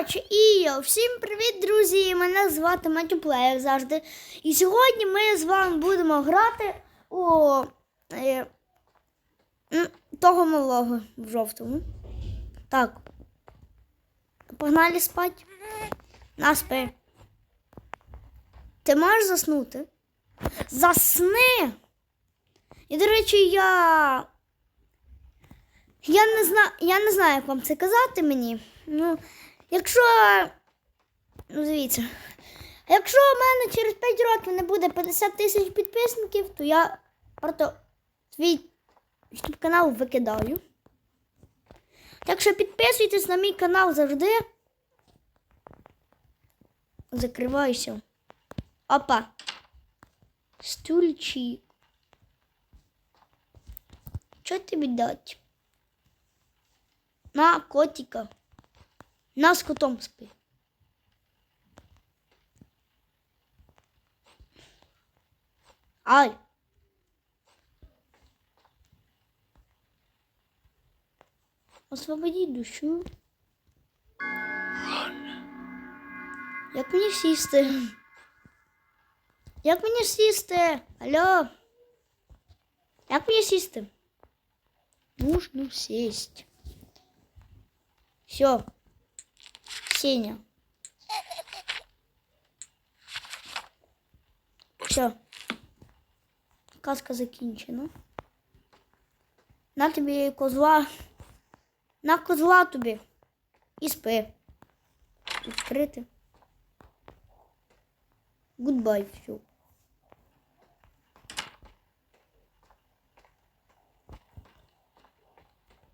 Коротше, і йо, всім привіт, друзі! Мене звати Матюплеєр як завжди. І сьогодні ми з вами будемо грати у е, того малого в жовтому. Так. Погнали спать. На спи. Ти можеш заснути? Засни! І, до речі, я. Я не знаю, я не знаю, як вам це казати мені. Ну, якщо. Ну, дивіться. Якщо в мене через 5 років не буде 50 тисяч підписників, то я просто свій YouTube канал викидаю. Так що підписуйтесь на мій канал завжди. Закривайся. Опа. Стульчик. Що тобі дати? На котика. На з котом спи. Ай. Освободи душу. Як мені сісти? Як мені сісти? Алло? Як мені сісти? Нужно сесть. Все. Сеня. Все. Казка закінчена. На тобі козла. На козла тобі. І спи. Відкрити. Гудбай, все.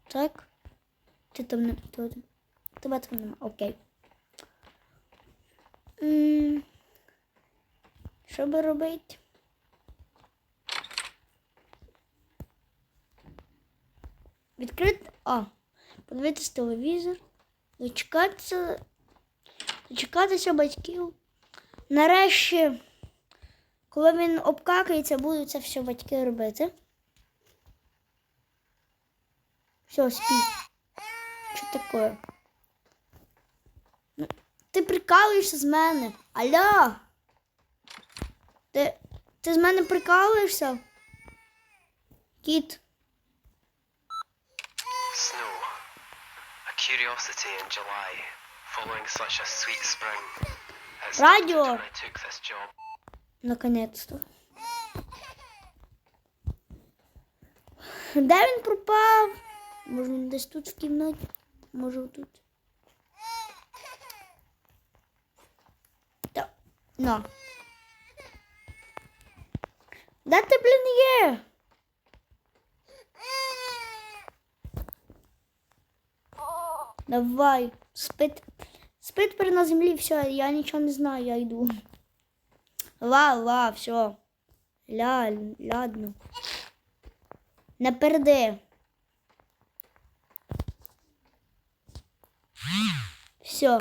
Так. Ти там не. Тебе там нема. Окей. Що би робити? Відкрити. А. Подивитися телевізор. Дочекатися. Дочекатися батьків. Нарешті, коли він обкакається, будуть це все батьки робити. Все, спи. Що таке? Ти прикалуєшся з мене. Алло? Ти, ти з мене прикалуєшся? Кіт. Snow, a curiosity in July, following such a sweet spring. I took this job. Наконец-то. Де він пропав? Може він десь тут в кімнаті? Може тут. Та. На. Де ти, блін, є? Давай. Спит. Спит тепер на землі, все, я нічого не знаю, я йду. Ла, ла, все. Ля, ладно. Не перди. Все.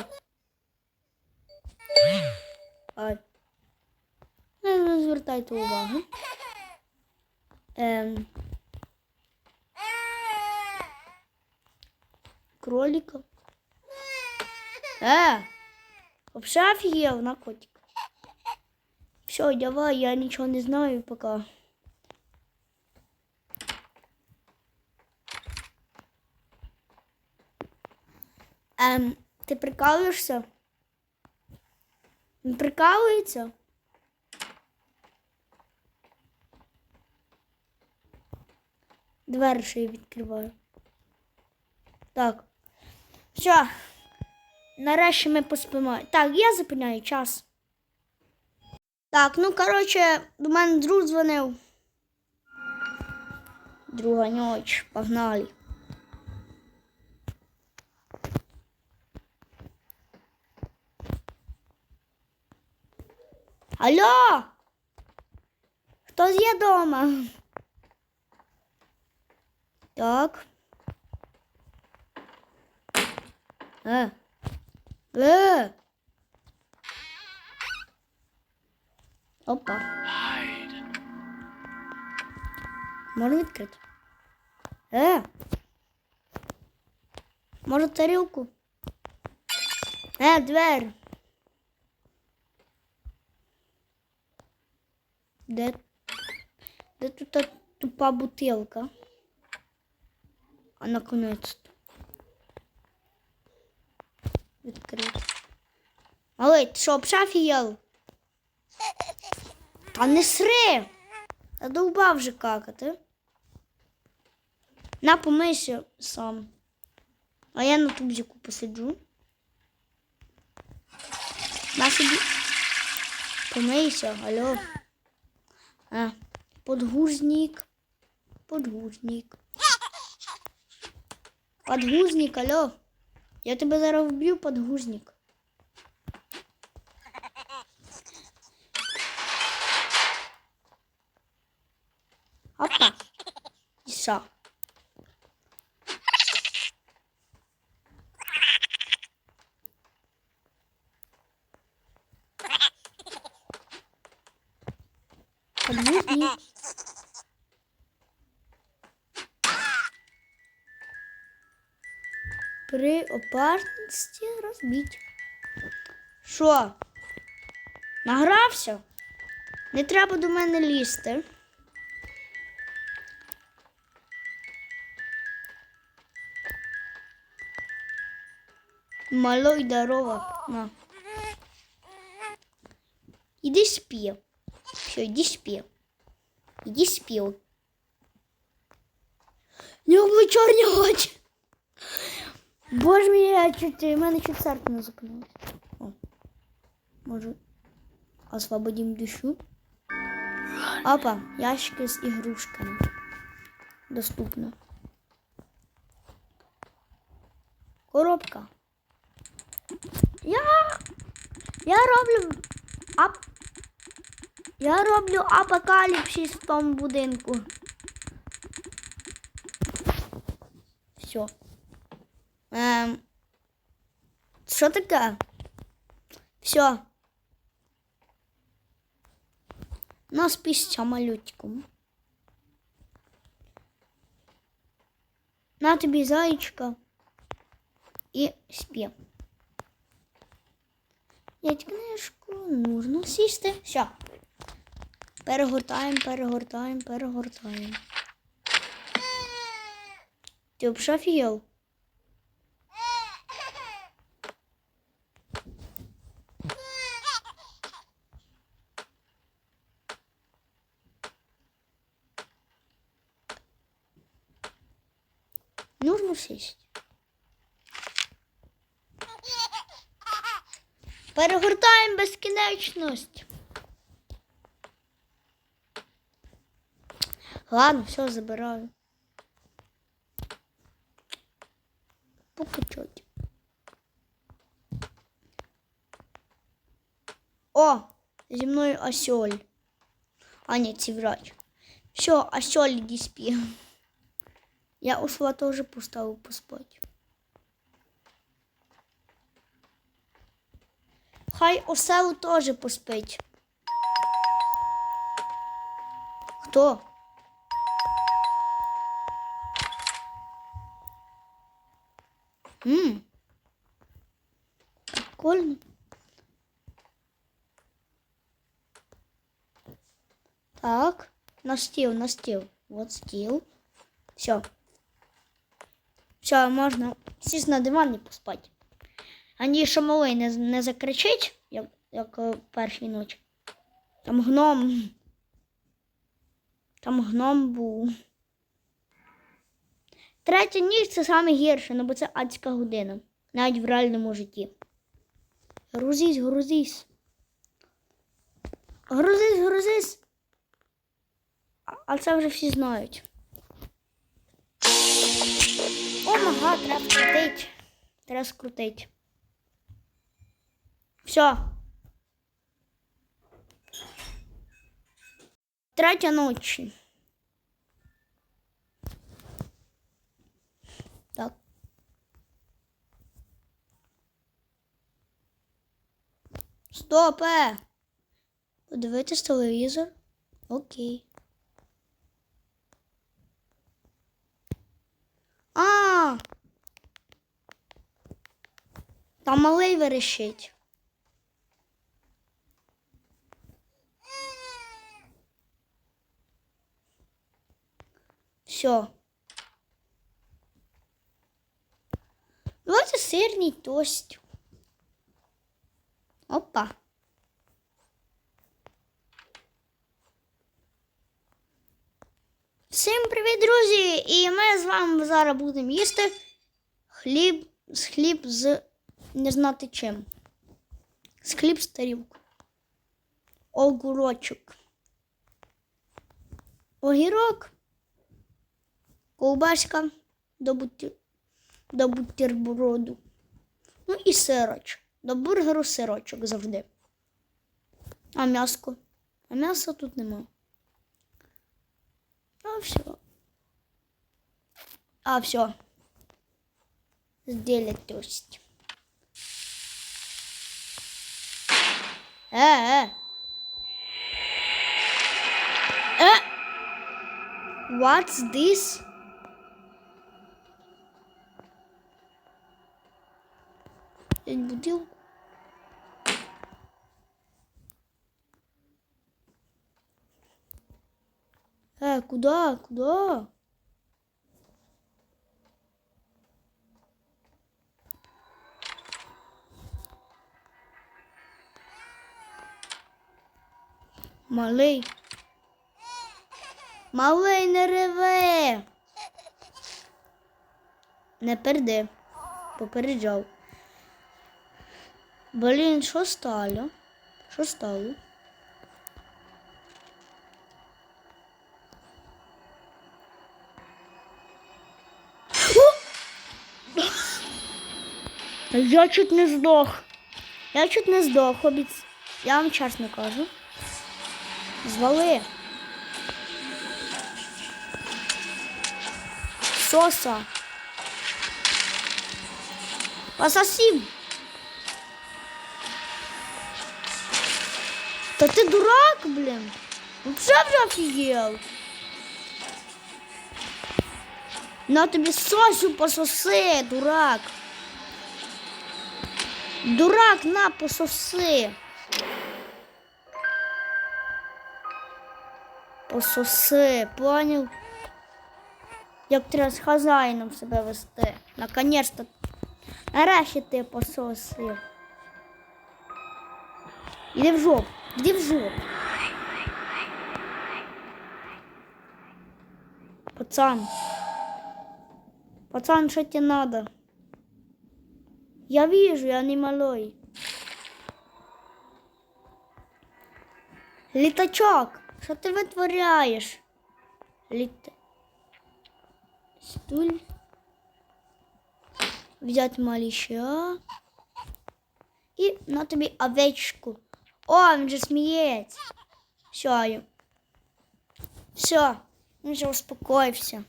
звертайте уваги. Ем. Кролика. Е! Вообще офігел на котик. Все, давай, я ничего не знаю пока. Ем, ти прикалуєшся? Він прикалується? Й відкриваю. Так. Все. Нарешті ми поспимо. Так, я зупиняю час. Так, ну коротше, до мене друг дзвонив. Друга ніч, погнали. Алло! Хто є вдома? Так. Е. Е. Опа. Можна відкрити? Е. Може тарілку? Е, двері. Де, де тут та тупа бутилка? А наконець-то. Відкрити. Малий, ти що, обшафіял? Та не сри! Задовбав вже какати. На помийся сам. А я на тубзику посиджу. На собі. Помийся, алло. А, подгузник. Подгузник. Подгузник, алло. Я тебе зараз вб'ю, подгузник. Опа. І що? При опасності розбіть. Що? Награвся? Не треба до мене лізти. Малой здорово. На. Іди спи. Все, іди спи. Іди спи. Нього були чорні очі. Боже мій, я чуть, у мене чуть серце не зупинилось. О, може, освободим душу. Опа, ящики з ігрушками. Доступно. Коробка. Я, я роблю ап, я роблю апокаліпсис в тому будинку. Все. Ем, що таке? Все. Нас пісня малютиком. На тобі зайчика і спів. Дядь книжку, нужно сісти. Все. Перегортаємо, перегортаємо, перегортаємо. Ти б офігел? Нужно сесть. Перегортаємо безкінечність. Ладно, все, забираю. Покачать. О, зі мною осьоль. А, ні, це врач. Все, осьоль, спи. Я ушла тоже поставил поспать. Хай осел тоже поспить. Хто? Ммм. Прикольно. Так, на стіл, на стіл. Вот стіл. Все. Все, можна сісти на диван і поспати. Ані що малий не, не закричить, як, як е, першій ночі. Там гном. Там гном був. Третя ніч це саме гірше, ну бо це адська година. Навіть в реальному житті. Грузись, грузись. Грузись, грузись. А це вже всі знають. Мага, треба скрутить. Треба. Все. Третя ночі. Так. Стопе! Подивитись телевізор. Окей. А! Там малий верещить. Все. Давайте сирний тост. Опа. Всім привіт, друзі! І ми з вами зараз будемо їсти хліб з хліб з не знати чим. З хліб з. Огурочок. Огірок. Ковбаска до, бутер... до бутерброду. Ну і сирочок. До бургеру сирочок завжди. А м'яско? А м'яса тут нема. А все. А все. Сделать тост. é, é, é. What's this? Ele bu diyor. He, kuda. Малий. Малий, не реве. Не перди. Попереджав. Блін, що стало? Що стало? Я чуть не здох. Я чуть не здох, обіц. Я вам чесно кажу. Звали. Соса. Пососим. Та ти дурак, блін. Вже вже офігел. На тобі сосю пососи, дурак. Дурак, на пососи. Пососи, поняв? Як треба з хазяїном себе вести. Наконець-то. Нарешті ти пососи. Іди в жопу, іди в жопу. Пацан. Пацан, что тебе надо? Я вижу, я не малой. Літачок, що ти витворяєш? Літ... Стуль. Взять маліша. І на тобі овечку. О, він же сміється. Все. Все, він вже успокоївся.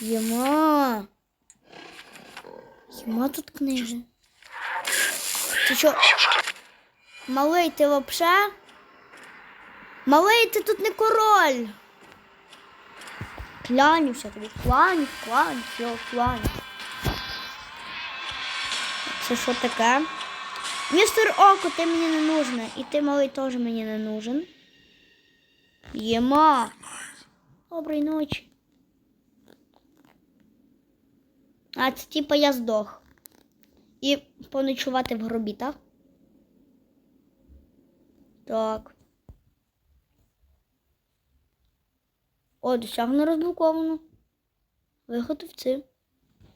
Єма. Єма тут книги. Ти що? Малий, ти вообще? Малий, ти тут не король. Клянюся тобі, кланю, кланю, все, кланю. Це що таке? Містер Око, ти мені не нужна. І ти малий теж мені не нужен. Єма. Доброї ночі. А це типа я здох. І поночувати в гробі, так? Так. О, досягнено розблоковано. Виготовці.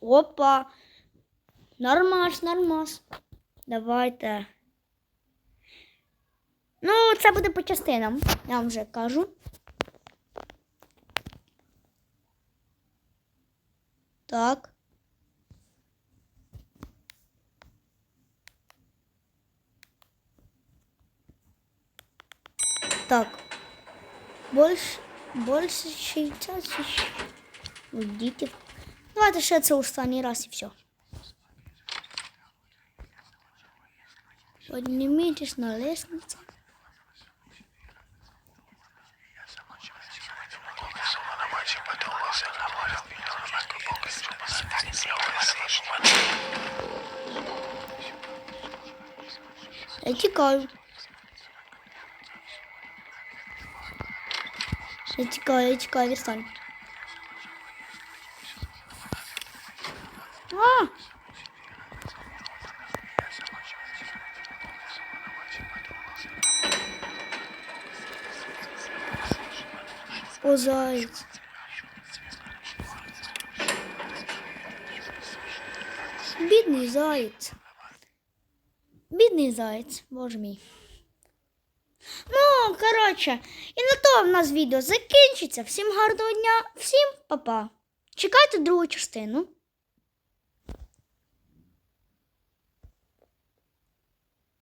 Опа. Нормас, нормас. Давайте. Ну, це буде по частинам, я вам вже кажу. Так. Так. Больше, Больше 60. Уйдите. Давайте ще це останній раз и все. Поднимитесь на лестницу. Я тікаю. Я тікаю, я тікаю, відстань. А! О, заяць. Бідний заєць. Бідний заєць, боже мій. Коротше, і на то в нас відео закінчиться. Всім гарного дня, всім па-па. Чекайте другу частину.